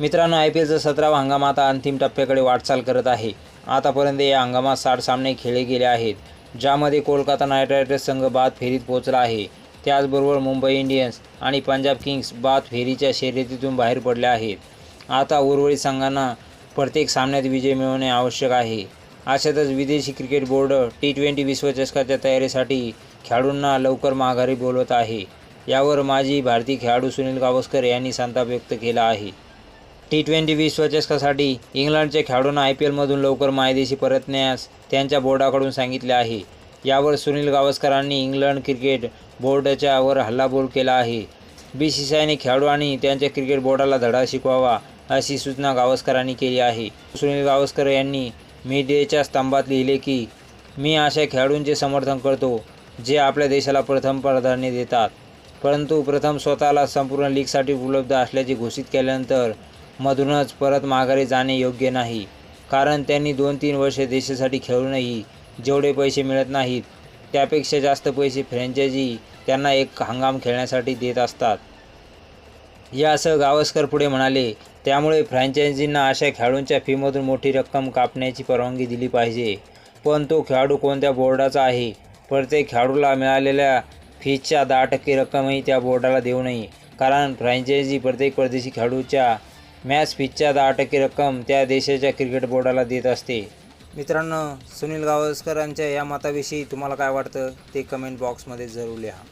मित्रांनो I P एलचा सतरावा हंगाम आता अंतिम टप्प्याकडे वाटचाल करत आहे. आतापर्यंत या हंगामात साठ सामने खेळले गेले आहेत ज्यामध्ये कोलकाता नाईट रायडर्स संघ बाद फेरीत पोहोचला आहे. त्याचबरोबर मुंबई इंडियन्स आणि पंजाब किंग्स बाद फेरीच्या शर्यतीतून बाहेर पडले आहेत. आता उर्वरित संघांना प्रत्येक सामन्यात विजय मिळवणे आवश्यक आहे. अशातच विदेशी क्रिकेट बोर्ड टी ट्वेंटी विश्वचषकाच्या तयारीसाठी खेळाडूंना लवकर माघारी बोलवत आहे. यावर माजी भारतीय खेळाडू सुनील गावस्कर यांनी संताप व्यक्त केला आहे. टी ट्वेंटी विश्वचषकासाठी इंग्लंडच्या खेळाडूंना आय पी एलमधून लवकर मायदेशी परतण्यास त्यांच्या बोर्डाकडून सांगितले आहे. यावर सुनील गावस्करांनी इंग्लंड क्रिकेट बोर्डाच्या वर हल्लाबोल केला आहे. बी सी सी आयने खेळाडू आणि त्यांच्या क्रिकेट बोर्डाला धडा शिकवावा अशी सूचना गावस्करांनी केली आहे. सुनील गावस्कर यांनी मीडियाच्या स्तंभात लिहिले की मी अशा खेळाडूंचे समर्थन करतो जे आपल्या देशाला प्रथम प्राधान्य देतात. परंतु प्रथम स्वतःला संपूर्ण लीगसाठी उपलब्ध असल्याचे घोषित केल्यानंतर मधूनच परत माघारी जाणे योग्य नाही. कारण त्यांनी दोन तीन वर्षे देशासाठी खेळूनही जेवढे पैसे मिळत नाहीत त्यापेक्षा जास्त पैसे फ्रँचायझी त्यांना एक हंगाम खेळण्यासाठी देत असतात. यासह गावस्कर पुढे म्हणाले त्यामुळे फ्रँचायझींना अशा खेळाडूंच्या फीमधून मोठी रक्कम कापण्याची परवानगी दिली पाहिजे. पण तो खेळाडू कोणत्या बोर्डाचा आहे? प्रत्येक खेळाडूला मिळालेल्या फीजच्या दहा टक्के रक्कमही त्या बोर्डाला देऊ नये. कारण फ्रँचायझी प्रत्येक परदेशी खेळाडूच्या मॅच फीजच्या दहा टक्के रक्कम त्या देशाच्या क्रिकेट बोर्डाला देत असते. मित्रांनो सुनील गावस्करांच्या या मताविषयी तुम्हाला काय वाटतं? ते कमेंट बॉक्समध्ये जरूर लिहा.